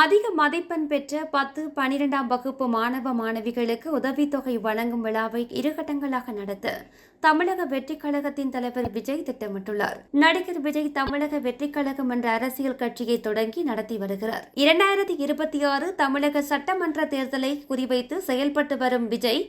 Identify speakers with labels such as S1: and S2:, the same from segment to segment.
S1: அதிக மதிப்பெண் பெற்ற பத்து பனிரெண்டாம் வகுப்பு மாணவ மாணவிகளுக்கு உதவித்தொகை வழங்கும் விழாவை இரு கட்டங்களாக நடத்த தமிழக வெற்றிக் கழகத்தின் தலைவர் விஜய் திட்டமிட்டுள்ளார். நடிகர் விஜய் தமிழக வெற்றிக் கழகம் என்ற அரசியல் கட்சியை தொடங்கி நடத்தி வருகிறார். இரண்டாயிரத்தி இருபத்தி ஆறு தமிழக சட்டமன்ற தேர்தலை குறிவைத்து செயல்பட்டு வரும் விஜய்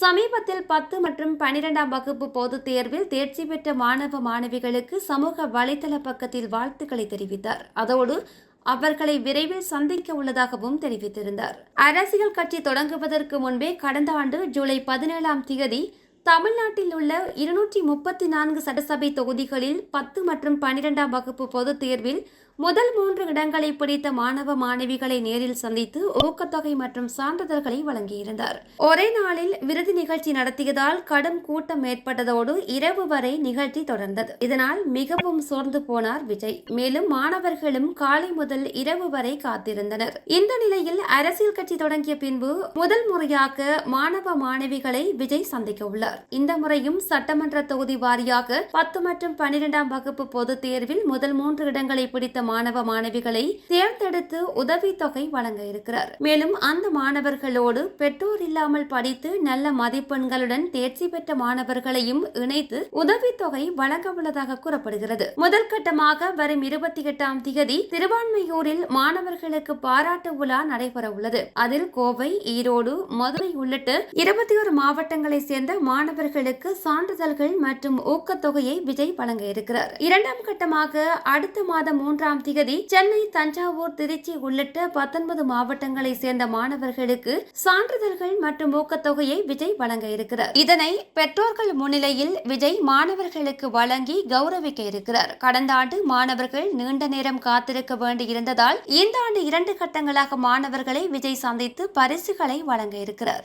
S1: சமீபத்தில் பத்து மற்றும் பனிரெண்டாம் வகுப்பு பொதுத் தேர்வில் தேர்ச்சி பெற்ற மாணவ மாணவிகளுக்கு சமூக வலைதள பக்கத்தில் வாழ்த்துக்களை தெரிவித்தார். அதோடு அவர்களை விரைவில் சந்திக்க உள்ளதாகவும் தெரிவித்திருந்தார். அரசியல் கட்சி தொடங்குவதற்கு முன்பே கடந்த ஆண்டு ஜூலை பதினேழாம் தேதி தமிழ்நாட்டில் உள்ள இருநூற்றி முப்பத்தி நான்கு சட்டசபை தொகுதிகளில் பத்து மற்றும் பனிரெண்டாம் வகுப்பு பொதுத் தேர்வில் முதல் மூன்று இடங்களை பிடித்த மாணவ மாணவிகளை நேரில் சந்தித்து ஊக்கத்தொகை மற்றும் சான்றிதழ்களை வழங்கியிருந்தார். ஒரே நாளில் விருது நிகழ்ச்சி நடத்தியதால் கடும் கூட்டம் ஏற்பட்டதோடு இரவு வரை நிகழ்ச்சி தொடர்ந்தது. இதனால் மிகவும் சோர்ந்து போனார் விஜய். மேலும் மாணவர்களும் காலை முதல் இரவு வரை காத்திருந்தனர். இந்த நிலையில் அரசியல் கட்சி தொடங்கிய பின்பு முதல் முறையாக மாணவ மாணவிகளை விஜய் சந்திக்க உள்ளார். இந்த முறையும் சட்டமன்ற தொகுதி வாரியாக பத்து மற்றும் பனிரெண்டாம் வகுப்பு பொதுத் தேர்வில் முதல் மூன்று இடங்களை பிடித்த மாணவ மாணவிகளை தேர்ந்தெடுத்து உதவித்தொகை வழங்க இருக்கிறார். மேலும் அந்த மாணவர்களோடு பெற்றோர் இல்லாமல் படித்து நல்ல மதிப்பெண்களுடன் தேர்ச்சி பெற்ற மாணவர்களையும் இணைத்து உதவித்தொகை வழங்க உள்ளதாக கூறப்படுகிறது. முதல் கட்டமாக வரும் இருபத்தி எட்டாம் தேதி திருவான்மையூரில் மாணவர்களுக்கு பாராட்டு விழா நடைபெற உள்ளது. அதில் கோவை ஈரோடு மதுரை உள்ளிட்ட இருபத்தி ஒரு மாவட்டங்களை சேர்ந்த மாணவர்களுக்கு சான்றிதழ்கள் மற்றும் ஊக்கத்தொகையை விஜய் வழங்க இருக்கிறார். இரண்டாம் கட்டமாக அடுத்த மாதம் மூன்றாம் திகதி சென்னை தஞ்சாவூர் திருச்சி உள்ளிட்ட பத்தொன்பது மாவட்டங்களை சேர்ந்த மாணவர்களுக்கு சான்றிதழ்கள் மற்றும் ஊக்கத்தொகையை விஜய் வழங்க இருக்கிறார். இதனை பெற்றோர்கள் முன்னிலையில் விஜய் மாணவர்களுக்கு வழங்கி கௌரவிக்க இருக்கிறார். கடந்த ஆண்டு மாணவர்கள் நீண்ட நேரம் காத்திருக்க வேண்டியிருந்ததால் இந்த ஆண்டு இரண்டு கட்டங்களாக மாணவர்களை விஜய் சந்தித்து பரிசுகளை வழங்க இருக்கிறார்.